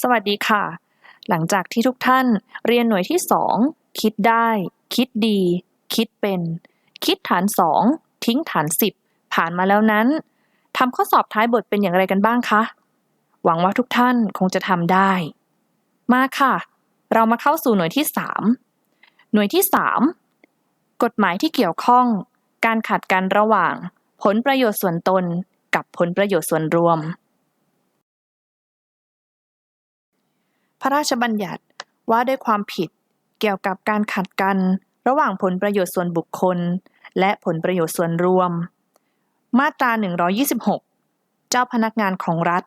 สวัสดีค่ะ หลังจากที่ทุกท่านเรียนหน่วยที่ 2 คิดได้ คิดดี คิดเป็น คิดฐาน 2 ทิ้งฐาน 10 ผ่านมาแล้วนั้นทำข้อสอบท้ายบทเป็นอย่างไรกันบ้างคะ หวังว่าทุกท่านคงจะทำได้ มาค่ะ เรามาเข้าสู่หน่วยที่ 3 หน่วยที่ 3 กฎหมายที่เกี่ยวข้อง การขัดกันระหว่าง ผลประโยชน์ส่วนตน กับผลประโยชน์ส่วนรวม พระราชบัญญัติว่าด้วยความผิดเกี่ยวกับการขัดกัน ระหว่างผลประโยชน์ส่วนบุคคล และผลประโยชน์ส่วนรวม มาตรา 126 เจ้าพนักงานของรัฐ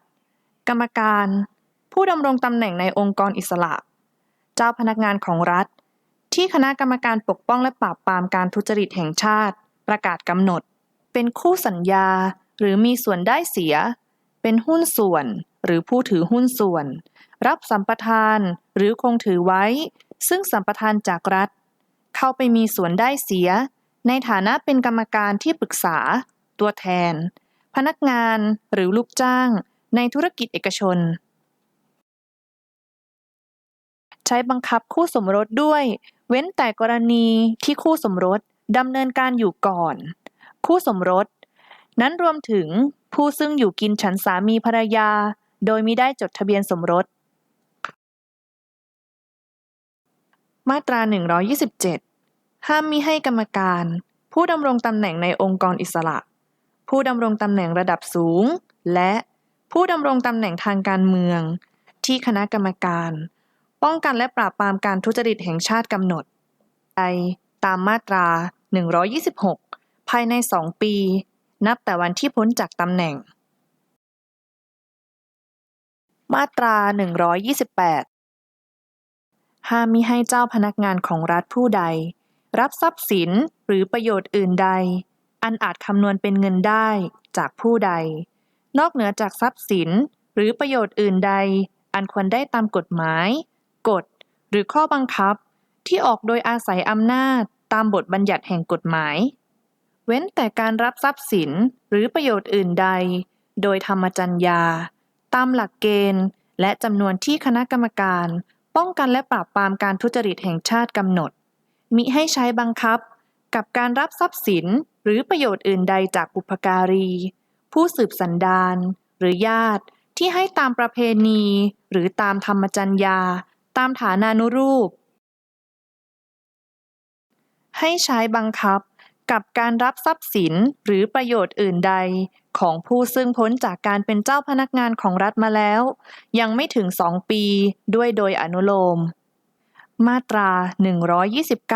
กรรมการ ผู้ดำรงตำแหน่งในองค์กรอิสระ เจ้าพนักงานของรัฐ ที่คณะกรรมการปกป้องและปราบปรามการทุจริตแห่งชาติ ประกาศกำหนด เป็นคู่สัญญาหรือมีส่วนได้เสีย เป็นหุ้นส่วน หรือผู้ถือหุ้นส่วน รับสัมปทานหรือคงถือไว้ ซึ่งสัมปทานจากรัฐ เข้าไปมีส่วนได้เสีย ในฐานะเป็นกรรมการที่ปรึกษา ตัวแทน พนักงานหรือลูกจ้าง ในธุรกิจเอกชน ใช้บังคับคู่สมรสด้วย เว้นแต่กรณีที่คู่สมรสดำเนินการอยู่ก่อน คู่สมรส นั้นรวมถึงผู้ซึ่งอยู่กินฉันสามีภรรยา โดยมิได้จดทะเบียนสมรส มาตรา 127 ห้ามมิให้กรรมการ ผู้ดำรงตำแหน่งในองค์กรอิสระ ผู้ดำรงตำแหน่งระดับสูง และผู้ดำรงตำแหน่งทางการเมือง ที่คณะกรรมการ ป้องกันและปราบปรามการทุจริตแห่งชาติกำหนดใดตามมาตรา 126 ภายใน 2 ปี นับแต่วันที่พ้นจากตำแหน่ง มาตรา 128 ห้ามมิให้เจ้าพนักงานของรัฐผู้ใด รับทรัพย์สินหรือประโยชน์อื่นใด อันอาจคำนวณเป็นเงินได้จากผู้ใด นอกเหนือจากทรัพย์สินหรือประโยชน์อื่นใด อันควรได้ตามกฎหมาย กฎ หรือข้อบังคับ ที่ออกโดยอาศัยอำนาจตามบทบัญญัติแห่งกฎหมาย เว้นแต่การรับทรัพย์สินหรือประโยชน์อื่นใด โดยธรรมจัญญา ตามหลักเกณฑ์ และจำนวนที่คณะกรรมการ ป้องกันและปราบปรามการทุจริตแห่งชาติกำหนด มิให้ใช้บังคับ กับการรับทรัพย์สินหรือประโยชน์อื่นใดจากบุพการี ผู้สืบสันดานหรือญาติที่ให้ตามประเพณี หรือตามธรรมจัญญา ตามฐานานุรูป ให้ใช้บังคับกับการรับทรัพย์สินหรือประโยชน์อื่นใด ของผู้ซึ่งพ้นจากการเป็นเจ้าพนักงานของรัฐมาแล้ว ยังไม่ถึง2ปีด้วยโดยอนุโลม มาตรา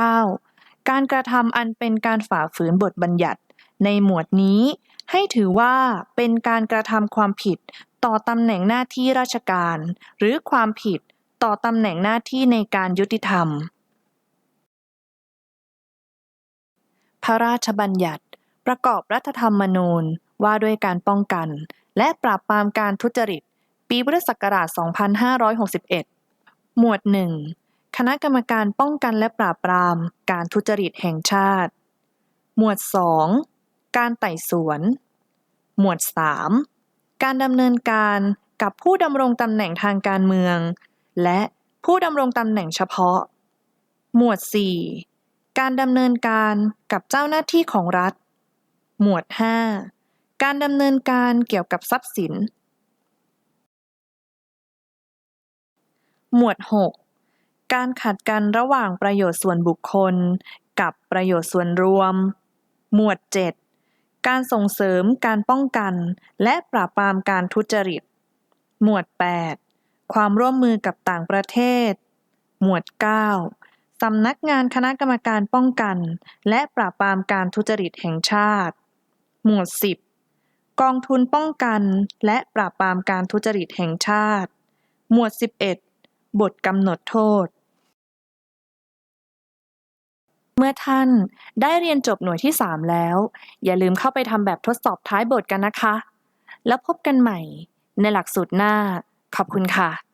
129 การกระทำอันเป็นการฝ่าฝืนบทบัญญัติ ในหมวดนี้ให้ถือว่าเป็นการกระทำความผิดต่อตำแหน่งหน้าที่ราชการ หรือความผิดต่อตำแหน่งหน้าที่ในการยุติธรรม พระราชบัญญัติประกอบรัฐธรรมนูญ ว่าด้วยการป้องกัน และปราบปรามการทุจริต ปีพุทธศักราช 2561 หมวด 1 คณะกรรมการป้องกันและปราบปราม การทุจริตแห่งชาติ หมวด 2 การไต่สวน หมวด 3 การดำเนินการกับผู้ดำรงตำแหน่งทางการเมือง และผู้ดำรงตำแหน่งเฉพาะ หมวด 4 การดำเนินการกับเจ้าหน้าที่ของรัฐ หมวด 5 การดำเนินการเกี่ยวกับทรัพย์สิน หมวด 6 การขัดกันระหว่างประโยชน์ส่วนบุคคล กับประโยชน์ส่วนรวม หมวด 7 การส่งเสริมการป้องกัน และปราบปรามการทุจริต หมวด 8 ความร่วมมือกับต่างประเทศ หมวด 9 สำนักงานคณะกรรมการป้องกัน และปราบปรามการทุจริตแห่งชาติ หมวด 10 กองทุนป้องกันและปราบปรามการทุจริตแห่งชาติ หมวด 11 บทกำหนดโทษ เมื่อท่านได้เรียนจบหน่วยที่ 3 แล้ว อย่าลืมเข้าไปทำแบบทดสอบท้ายบทกันนะคะ แล้วพบกันใหม่ในหลักสูตรหน้า ขอบคุณค่ะ